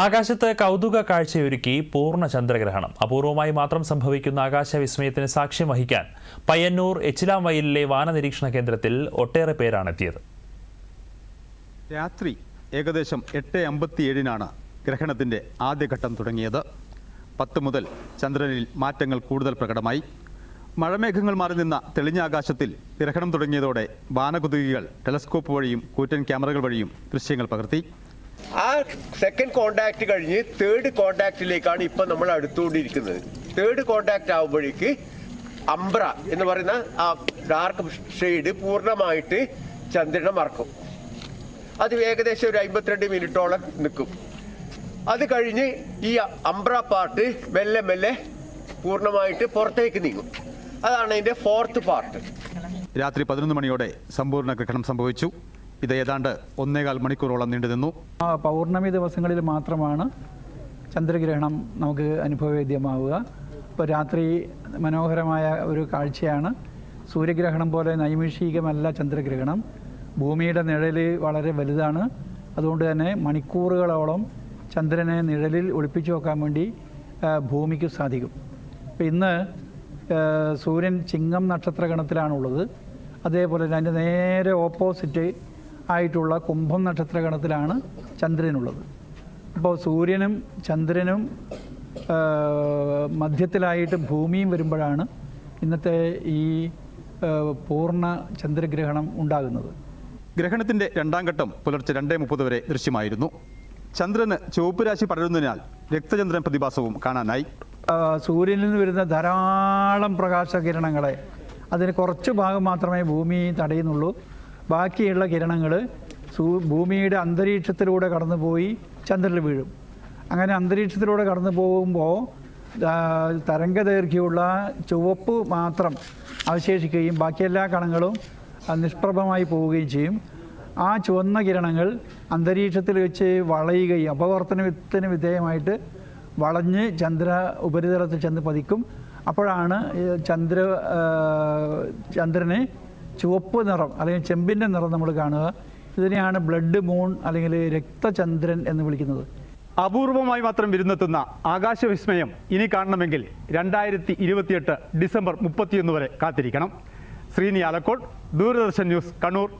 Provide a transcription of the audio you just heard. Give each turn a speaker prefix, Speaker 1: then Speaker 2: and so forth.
Speaker 1: ആകാശത്ത് കൗതുക കാഴ്ചയൊരുക്കി പൂർണ ചന്ദ്രഗ്രഹണം. അപൂർവമായി മാത്രം സംഭവിക്കുന്ന ആകാശ വിസ്മയത്തിന് സാക്ഷ്യം വഹിക്കാൻ പയ്യന്നൂർ എച്ചിലാം വയലിലെ വാനനിരീക്ഷണ കേന്ദ്രത്തിൽ ഒട്ടേറെ പേരാണ് എത്തിയത്
Speaker 2: രാത്രി ഏകദേശം എട്ട് അമ്പത്തിയേഴിനാണ് ഗ്രഹണത്തിന്റെ ആദ്യഘട്ടം തുടങ്ങിയത്. പത്ത് മുതൽ ചന്ദ്രനിൽ മാറ്റങ്ങൾ കൂടുതൽ പ്രകടമായി. മഴമേഘങ്ങൾ മാറി നിന്ന തെളിഞ്ഞ ആകാശത്തിൽ ഗ്രഹണം തുടങ്ങിയതോടെ വാനകുതുകികൾ ടെലസ്കോപ്പ് വഴിയും കൂറ്റൻ ക്യാമറകൾ വഴിയും ദൃശ്യങ്ങൾ പകർത്തി.
Speaker 3: ആ സെക്കൻഡ് കോണ്ടാക്ട് കഴിഞ്ഞ് തേർഡ് കോണ്ടാക്റ്റിലേക്കാണ് ഇപ്പം നമ്മൾ അടുത്തുകൊണ്ടിരിക്കുന്നത്. തേർഡ് കോണ്ടാക്ട് ആകുമ്പോഴേക്ക് അംബ്ര എന്ന് പറയുന്ന ആ ഡാർക്ക് ഷെയ്ഡ് പൂർണമായിട്ട് ചന്ദ്രനെ മറക്കും. അത് ഏകദേശം ഒരു അമ്പത്തിരണ്ട് മിനിറ്റോളം നിൽക്കും. അത് കഴിഞ്ഞ് ഈ അംബ്ര പാർട്ട് മെല്ലെ മെല്ലെ പൂർണമായിട്ട് പുറത്തേക്ക് നീങ്ങും. അതാണ് അതിന്റെ ഫോർത്ത് പാർട്ട്
Speaker 2: രാത്രി പതിനൊന്ന് മണിയോടെ സമ്പൂർണ ഗ്രഹണം സംഭവിച്ചു. ഇത് ഏതാണ്ട് ഒന്നേകാൽ മണിക്കൂറോളം നീണ്ടുനിന്നു
Speaker 4: ആ പൗർണമി ദിവസങ്ങളിൽ മാത്രമാണ് ചന്ദ്രഗ്രഹണം നമുക്ക് അനുഭവവേദ്യമാവുക. ഇപ്പോൾ രാത്രി മനോഹരമായ ഒരു കാഴ്ചയാണ്. സൂര്യഗ്രഹണം പോലെ നൈമിഷികമല്ല ചന്ദ്രഗ്രഹണം. ഭൂമിയുടെ നിഴൽ വളരെ വലുതാണ്. അതുകൊണ്ട് തന്നെ മണിക്കൂറുകളോളം ചന്ദ്രനെ നിഴലിൽ ഒളിപ്പിച്ചു വെക്കാൻ വേണ്ടി ഭൂമിക്ക് സാധിക്കും. അപ്പോൾ ഇന്ന് സൂര്യൻ ചിങ്ങം നക്ഷത്രഗണത്തിലാണുള്ളത്. അതേപോലെ അതിന്റെ നേരെ ഓപ്പോസിറ്റ് ആയിട്ടുള്ള കുംഭം നക്ഷത്രഗണത്തിലാണ് ചന്ദ്രനുള്ളത്. അപ്പോൾ സൂര്യനും ചന്ദ്രനും മധ്യത്തിലായിട്ട് ഭൂമിയും വരുമ്പോഴാണ് ഇന്നത്തെ ഈ പൂർണ ചന്ദ്രഗ്രഹണം ഉണ്ടാകുന്നത്.
Speaker 2: ഗ്രഹണത്തിന്റെ രണ്ടാം ഘട്ടം പുലർച്ചെ രണ്ടേ മുപ്പത് വരെ ദൃശ്യമായിരുന്നു. ചന്ദ്രന് ചുവപ്പ് രാശി പടരുന്നതിനാൽ രക്തചന്ദ്രൻ പ്രതിഭാസവും കാണാനായി.
Speaker 4: സൂര്യനിൽ നിന്ന് വരുന്ന ധാരാളം പ്രകാശകിരണങ്ങളെ അതിന് കുറച്ച് ഭാഗം മാത്രമേ ഭൂമി തടയുന്നുള്ളൂ. ബാക്കിയുള്ള കിരണങ്ങൾ ഭൂമിയുടെ അന്തരീക്ഷത്തിലൂടെ കടന്നുപോയി ചന്ദ്രനിൽ വീഴും. അങ്ങനെ അന്തരീക്ഷത്തിലൂടെ കടന്നു പോകുമ്പോൾ തരംഗദൈർഘ്യമുള്ള ചുവപ്പ് മാത്രം അവശേഷിക്കുകയും ബാക്കി എല്ലാ കണങ്ങളും നിഷ്പ്രഭമായി പോവുകയും ചെയ്യും. ആ ചുവന്ന കിരണങ്ങൾ അന്തരീക്ഷത്തിൽ വെച്ച് വളയുകയും അപവർത്തനത്തിന് വിധേയമായിട്ട് വളഞ്ഞ് ചന്ദ്ര ഉപരിതലത്തിൽ ചെന്ന് പതിക്കും. അപ്പോഴാണ് ചന്ദ്ര ചന്ദ്രന് ചുവപ്പ് നിറം അല്ലെങ്കിൽ ചെമ്പിന്റെ നിറം നമ്മൾ കാണുക. ഇതിനെയാണ് ബ്ലഡ് മൂൺ അല്ലെങ്കിൽ രക്തചന്ദ്രൻ എന്ന് വിളിക്കുന്നത്.
Speaker 2: അപൂർവമായി മാത്രം വിരുന്നെത്തുന്ന ആകാശവിസ്മയം ഇനി കാണണമെങ്കിൽ രണ്ടായിരത്തി ഇരുപത്തിയെട്ട് ഡിസംബർ മുപ്പത്തിയൊന്ന് വരെ കാത്തിരിക്കണം. ശ്രീനി ആലക്കോട് ദൂരദർശൻ ന്യൂസ് കണ്ണൂർ.